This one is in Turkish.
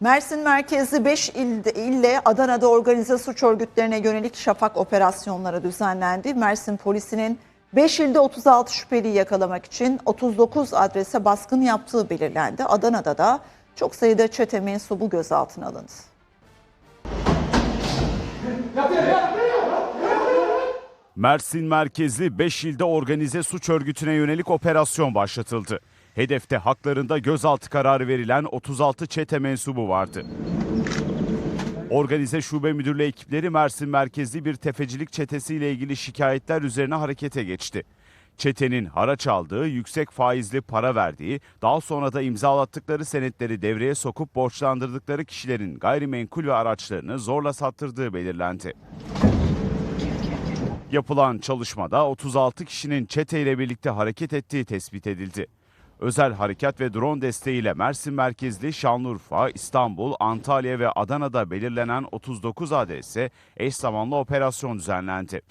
Mersin merkezli 5 ille Adana'da organize suç örgütlerine yönelik şafak operasyonları düzenlendi. Mersin polisinin 5 ilde 36 şüpheliyi yakalamak için 39 adrese baskın yaptığı belirlendi. Adana'da da çok sayıda çete mensubu gözaltına alındı. Mersin merkezli 5 ilde organize suç örgütüne yönelik operasyon başlatıldı. Hedefte haklarında gözaltı kararı verilen 36 çete mensubu vardı. Organize Şube Müdürlüğü ekipleri Mersin merkezli bir tefecilik çetesiyle ilgili şikayetler üzerine harekete geçti. Çetenin haraç aldığı, yüksek faizli para verdiği, daha sonra da imzalattıkları senetleri devreye sokup borçlandırdıkları kişilerin gayrimenkul ve araçlarını zorla sattırdığı belirlendi. Yapılan çalışmada 36 kişinin çeteyle birlikte hareket ettiği tespit edildi. Özel harekat ve drone desteğiyle Mersin merkezli Şanlıurfa, İstanbul, Antalya ve Adana'da belirlenen 39 adrese eş zamanlı operasyon düzenlendi.